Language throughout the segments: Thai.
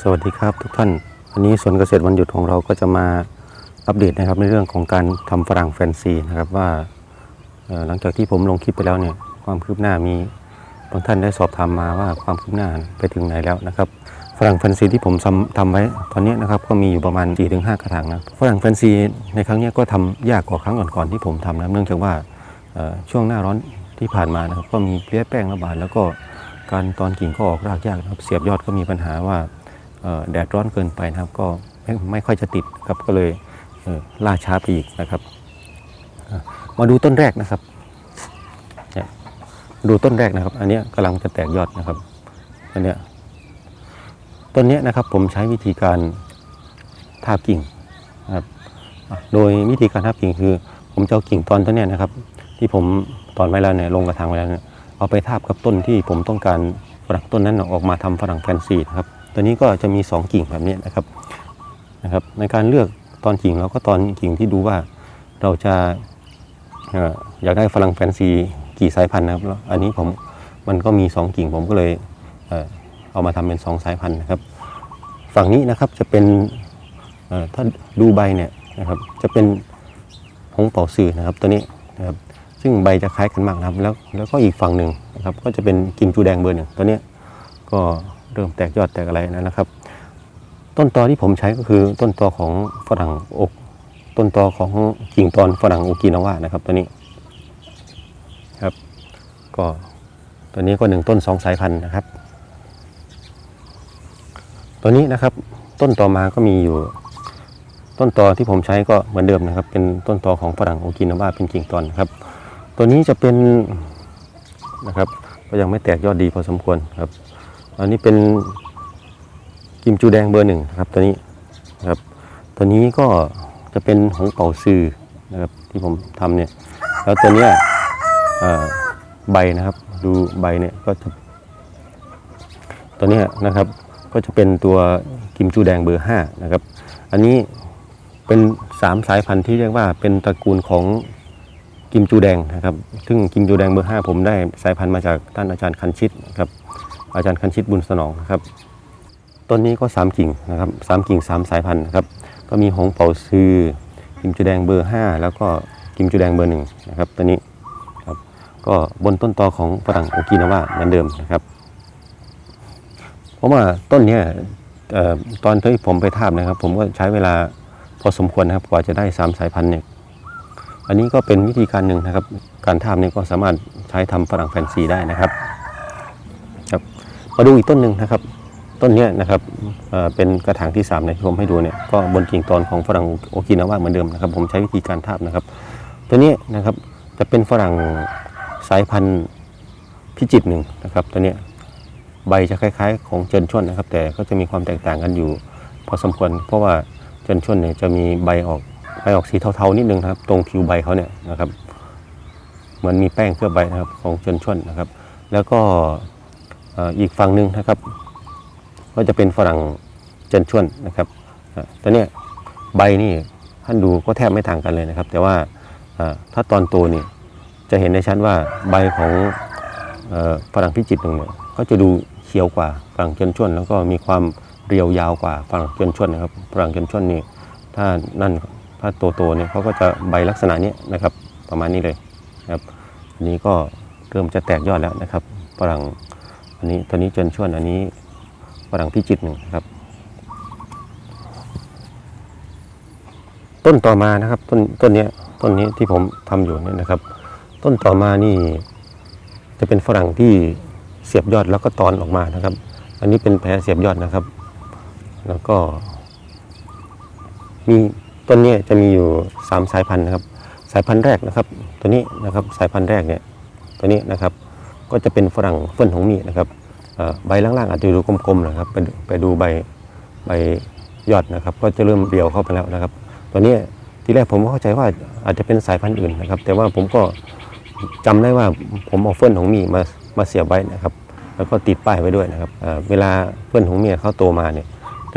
สวัสดีครับทุกท่าน วันนี้สวนเกษตรวันหยุดของเราก็จะมาอัปเดตนะครับในเรื่องของการทำฝรั่งแฟนซีนะครับว่าหลังจากที่ผมลงคลิปไปแล้วเนี่ยความคืบหน้ามีบางท่านได้สอบถามมาว่าความคืบหน้าไปถึงไหนแล้วนะครับฝรั่งแฟนซีที่ผมทำทำไว้ตอนนี้นะครับก็มีอยู่ประมาณ 4-5 กระถางนะฝรั่งแฟนซีในครั้งนี้ก็ทำยากกว่าครั้งก่อนๆที่ผมทำนะเนื่องจากว่าช่วงหน้าร้อนที่ผ่านมานะครับก็มีเพลี้ยแป้งระบาดแล้วก็การตอนกิ่งก็ออกรากยากนะครับเสียบยอดก็มีปัญหาว่า แดดร้อนเกินไปนะครับ ก็ไม่ไม่ค่อยจะติดครับก็เลยเล่าช้าไปอีกนะครับ มาดูต้นแรกนะครับดูต้นแรกนะครับ อันนี้ยกำลังจะแตกยอดนะครับอันเนี้ยต้นเนี้ยนะครับผมใช้วิธีการทาบกิ่งนะครับโดยวิธีการทาบกิ่งคือ ผมจะเอากิ่งตอนต้นเนี้ยนะครับ ที่ผมตอนไว้แล้วเนี่ยลงกระถางไว้แล้วเนี่ยเอาไปทาบกับต้นที่ผมต้องการฝรั่งต้นนั้นออกมาทำฝรั่งแฟนซีนะครับ ตัวนี้ก็จะมี 2 กิ่งแบบนี้นะครับนะครับในการเลือกตอนกิ่งเราก็ตอนกิ่งที่ดูว่าเราจะเอ่อยากได้ฝรั่งแฟนซีกี่สายพันธุ์นะครับแล้วอันนี้ผมมันก็มี 2 กิ่งผมก็เลยเอามาทำเป็น 2 สายพันธุ์นะครับ ฝั่งนี้นะครับจะเป็นถ้าดูใบเนี่ยนะครับจะเป็นหงเป่าซือนะครับตัวนี้นะครับซึ่งใบจะคล้ายกันมากนะครับแล้วแล้วก็อีกฝั่งหนึ่งนะครับก็จะเป็นกิมจูแดงเบอร์หนึ่งตัวนี้ก็ เริ่มแตกยอดแตกอะไรนะครับ ต้นตอที่ผมใช้ก็คือต้นตอของฝรั่งอก ต้นตอของกิ่งตอนฝรั่งโอกินาวานะครับตัวนี้ครับก็ตัวนี้ก็หนึ่งต้นสองสายพันธุ์นะครับ ตัวนี้นะครับต้นต่อมาก็มีอยู่ ต้นตอที่ผมใช้ก็เหมือนเดิมนะครับ เป็นต้นตอของฝรั่งโอกินาวาเป็นกิ่งตอนครับ ตัวนี้จะเป็นนะครับก็ยังไม่แตกยอดดีพอสมควรครับ อันนี้เป็นกิมจูแดงเบอร์หนึ่งครับตัวนี้นะครับตัวนี้ก็จะเป็นหงเป่าซือนะครับที่ผมทำเนี่ยแล้วตัวเนี้ยใบนะครับดูใบเนี่ยก็จะตัวเนี้ยนะครับก็จะเป็นตัวกิมจูแดงเบอร์ห้านะครับอันนี้เป็นสามสายพันธุ์ที่เรียกว่าเป็นตระกูลของกิมจูแดงนะครับซึ่งกิมจูแดงเบอร์ห้าผมได้สายพันธุ์มาจากท่านอาจารย์คันชิตครับ อาจารย์คันชิตบุญสนองนะครับต้นนี้ก็ 3 กิ่งนะครับสามกิ่ง 3 สายพันธุ์นะครับก็มีหงเป่าซือกิมจูแดงเบอร์ 5 แล้วก็กิมจูแดงเบอร์หนึ่งนะครับตัวนี้ครับก็บนต้นตอของฝรั่งโอกินาวาเหมือนเดิมนะครับ เพราะว่าต้นเนี้ยตอนที่ผมไปทาบนะครับ ผมก็ใช้เวลาพอสมควรนะครับกว่าจะได้ 3 สายพันธุ์เนี่ยอันนี้ก็เป็นวิธีการหนึ่งนะครับ การทาบเนี่ยก็สามารถใช้ทำฝรั่งแฟนซีได้นะครับ มาดูอีกต้นหนึ่งนะครับ ต้นนี้นะครับเป็นกระถางที่3ในที่ผมให้ดูเนี่ยก็บนกิ่งตอนของฝรั่งโอกินาวาเหมือนเดิมนะครับ ผมใช้วิธีการทาบนะครับ ตัวนี้นะครับจะเป็นฝรั่งสายพันธุ์พิจิตรหนึ่งนะครับ ตัวนี้ใบจะคล้าย ๆ ของเจินชวนนะครับ แต่ก็จะมีความแตกต่างกันอยู่ พอสมควร เพราะว่าเจินชวนเนี่ยจะมีใบออกใบออกสีเทาๆนิดนึงนะครับ ตรงผิวใบเขาเนี่ยนะครับเหมือนมีแป้งเคลือบใบนะครับของเจินชวนนะครับ แล้วก็ อีกฝั่งหนึ่งนะครับ ก็จะเป็นฝรั่งเจนชวนนะครับตัวนี้ใบนี่ท่านดูก็แทบไม่ต่างกันเลยนะครับ แต่ว่าถ้าตอนโตนี่จะเห็นได้ชัดว่าใบของฝรั่งพิจิตรหนึ่งเนี่ยก็จะดูเขียวกว่าฝรั่งเจนชวน แล้วก็มีความเรียวยาวกว่าฝรั่งเจนชวนนะครับฝรั่งเจนชวนนี่ถ้านั่นถ้าโตโตเนี่ยเขาก็จะใบลักษณะนี้นะครับประมาณนี้เลยครับอันนี้ก็เริ่มจะแตกยอดแล้วนะครับฝรั่ง อันนี้ตัวนี้จนชวนอันนี้ฝรั่งพิจิตหนึ่งครับ ต้นต่อมานะครับ ต้นต้นเนี้ยต้นนี้ที่ผมทำอยู่เนี่ยนะครับ ต้นต่อมานี่จะเป็นฝรั่งที่เสียบยอดแล้วก็ตอนออกมานะครับ อันนี้เป็นแผลเสียบยอดนะครับ แล้วก็ มีต้นนี้จะมีอยู่สามสายพันธุ์นะครับ สายพันธุ์แรกนะครับ ตัวนี้นะครับสายพันธุ์แรกเนี่ยตัวนี้นะครับ ก็จะเป็นฝรั่งเฟิ่นของมีนะครับใบล่างๆอาจจะดูกลมๆนะครับไปดูไปดูใบใบยอดนะครับ ก็จะเริ่มเรียวเข้าไปแล้วนะครับ ตัวนี้ทีแรกผมเข้าใจว่าอาจจะเป็นสายพันธุ์อื่นนะครับ แต่ว่าผมก็จำได้ว่าผมเอาเฟิ่นของมีมามาเสียบไว้นะครับ แล้วก็ติดป้ายไว้ด้วยนะครับเวลาเฟิ่นของมีเขาโตมาเนี่ย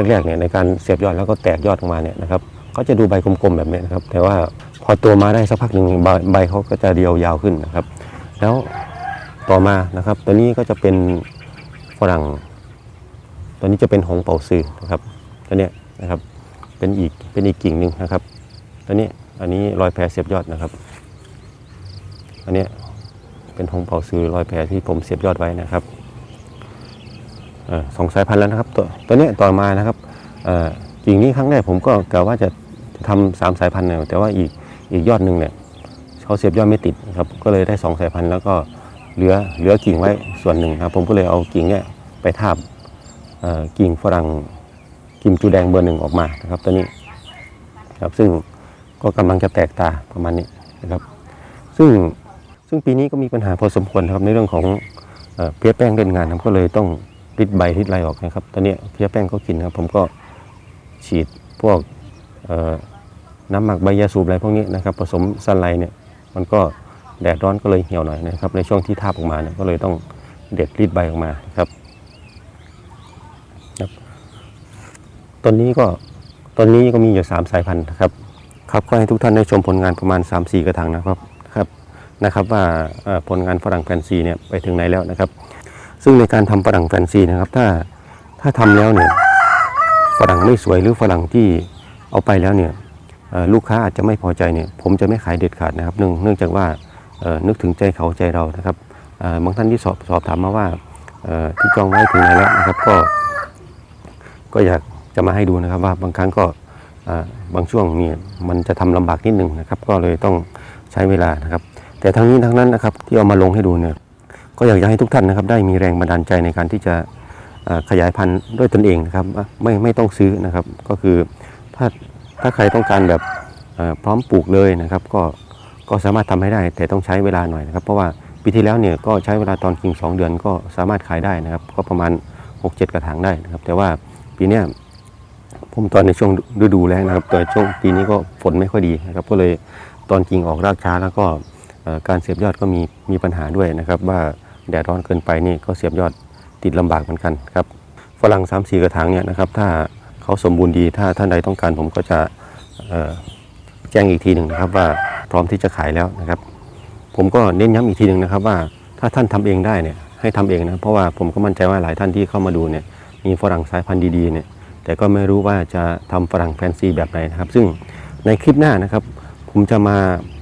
แรกๆเนี่ยในการเสียบยอดแล้วก็แตกยอดออกมาเนี่ยนะครับก็จะดูใบกลมๆแบบนี้นะครับ แต่ว่าพอโตมาได้สักพักหนึ่งใบใบเขาก็จะเรียวยาวขึ้นนะครับ แล้ว ต่อมานะครับ ตัวนี้ก็จะเป็นฝรั่ง ตัวนี้จะเป็นหงเป่าซือนะครับตัวเนี้ยนะครับเป็นอีกเป็นอีกกิ่งหนึ่งนะครับตัวนี้อันนี้รอยแผลเสียบยอดนะครับ อันนี้เป็นหงเป่าซือรอยแผลที่ผมเสียบยอดไว้นะครับอ่อสองสายพันธุ์แล้วนะครับ ตัวตัวนี้ต่อมานะครับอ่อกิ่งนี้ครั้งแรกผมก็กะว่าจะจะทำสามสายพันธุ์เนี่ยแต่ว่าอีกอีกยอดหนึ่งเนี่ยเขาเสียบยอดไม่ติดนะครับก็เลยได้สองสายพันธุ์แล้วก็ เหลือเหลือกิ่งไว้ส่วนหนึ่งครับ ผมก็เลยเอากิ่งเนี่ยไปทาบกิ่งฝรั่งกิมจูแดงเบอร์หนึ่งออกมานะครับตัวนี้ครับซึ่งก็กำลังจะแตกตาประมาณนี้นะครับ ซึ่งซึ่งปีนี้ก็มีปัญหาพอสมควรนะครับในเรื่องของเอเพี้ยแป้งเล่นงานครับก็เลยต้องริดใบริดไรออกนะครับตอนนี้เพี้ยแป้งเขากินครับ ผมก็ฉีดพวกน้ำหมักใบยาสูบอะไรพวกนี้นะครับ ผสมซันไลเนี่ยมันก็ แดดร้อนก็เลยเหี่ยวหน่อยนะครับ ในช่วงที่ทาบออกมาเนี่ยก็เลยต้องเด็ดรีดใบออกมาครับครับต้นนี้ก็ต้นนี้ก็มีอยู่สามสายพันธุ์นะครับ ครับก็ให้ทุกท่านได้ชมผลงานประมาณ 3-4 กระถางนะครับครับนะครับว่าผลงานฝรั่งแฟนซีเนี่ยไปถึงไหนแล้วนะครับ ซึ่งในการทำฝรั่งแฟนซีนะครับ ถ้าถ้าทำแล้วเนี่ยฝรั่งไม่สวยหรือฝรั่งที่เอาไปแล้วเนี่ยลูกค้าอาจจะไม่พอใจเนี่ยผมจะไม่ขายเด็ดขาดนะครับเนื่องจากว่า นึกถึงใจเขาใจเรานะครับบางท่านที่สอบสอบถามมาว่าที่จองไว้ถึงไหนแล้วนะครับก็ ก็อยากจะมาให้ดูนะครับว่าบางครั้งก็บางช่วงเนี่ยมันจะทำลำบากนิดหนึ่งนะครับ ก็เลยต้องใช้เวลานะครับ แต่ทั้งนี้ทั้งนั้นนะครับที่เอามาลงให้ดูเนี่ยก็อยากจะให้ทุกท่านนะครับได้มีแรงบันดาลใจในการที่จะขยายพันธุ์ด้วยตนเองนะครับไม่ไม่ต้องซื้อนะครับ ก็คือถ้าถ้าใครต้องการแบบพร้อมปลูกเลยนะครับ ก็ ก็สามารถทำให้ได้แต่ต้องใช้เวลาหน่อยนะครับ เพราะว่าปีที่แล้วเนี่ยก็ใช้เวลาตอนกิ่งสองเดือนก็สามารถขายได้นะครับ ก็ประมาณ 6-7 กระถางได้นะครับ แต่ว่าปีนี้ผมตอนในช่วงฤดูแล้งนะครับแต่ช่วงปีนี้ก็ฝนไม่ค่อยดีนะครับ ก็เลยตอนกิ่งออกรากช้าแล้วก็การเสียบยอดก็มีมีปัญหาด้วยนะครับ ว่าแดดร้อนเกินไปนี่ก็เสียบยอดติดลำบากเหมือนกันครับฝรั่ง3ามสี่กระถางเนี่ยนะครับ ถ้าเขาสมบูรณ์ดีถ้าท่านใดต้องการผมก็จะแจ้งอีกทีหนึ่งนะครับว่า พร้อมที่จะขายแล้วนะครับ ผมก็เน้นย้ำอีกทีหนึ่งนะครับ ว่าถ้าท่านทำเองได้เนี่ยให้ทำเองนะเพราะว่าผมก็มั่นใจว่าหลายท่านที่เข้ามาดูเนี่ยมีฝรั่งสายพันธุ์ดีๆเนี่ยแต่ก็ไม่รู้ว่าจะทำฝรั่งแฟนซีแบบไหนนะครับ ซึ่งในคลิปหน้านะครับ ผมจะมา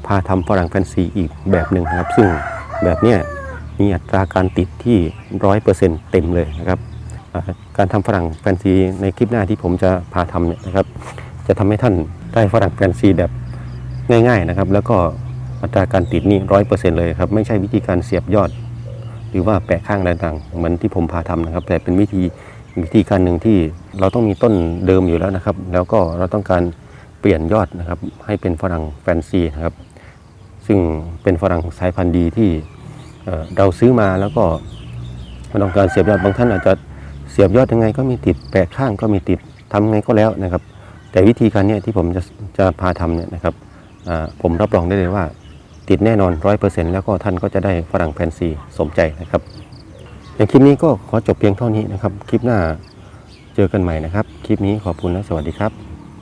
พาทำฝรั่งแฟนซีอีกแบบหนึ่งนะครับ ซึ่งแบบเนี้ยมีอัตราการติดที่ร้อยเปอร์เซ็นต์เต็มเลยนะครับการทำฝรั่งแฟนซีในคลิปหน้าที่ผมจะพาทำเนี่ยนะครับ จะทำให้ท่านได้ฝรั่งแฟนซีแบบ ง่ายๆนะครับ แล้วก็อัตราการติดนี่ร้อยเปอร์เซ็นต์เลยครับ ไม่ใช่วิธีการเสียบยอด หรือว่าแปะข้างอะไรต่างๆเหมือนที่ผมพาทำนะครับ แต่เป็นวิธีวิธีการหนึ่งที่เราต้องมีต้นเดิมอยู่แล้วนะครับ แล้วก็เราต้องการเปลี่ยนยอดนะครับ ให้เป็นฝรั่งแฟนซีนะครับ ซึ่งเป็นฝรั่งสายพันธุ์ดีที่เเราซื้อมาแล้วก็ต้องการเสียบยอดบางท่านอาจจะเสียบยอดยังไงก็มีติดแปะข้างก็มีติดทำไงก็แล้วนะครับ แต่วิธีการเนี้ยที่ผมจะจะพาทำเนี่ยนะครับ ผมรับรองได้เลยว่า ติดแน่นอนร้อยเปอร์เซ็นต์แล้วก็ท่านก็จะได้ฝรั่งแฟนซีสมใจนะครับอย่างคลิปนี้ก็ขอจบเพียงเท่านี้นะครับ คลิปหน้าเจอกันใหม่นะครับ คลิปนี้ขอบคุณและสวัสดีครับ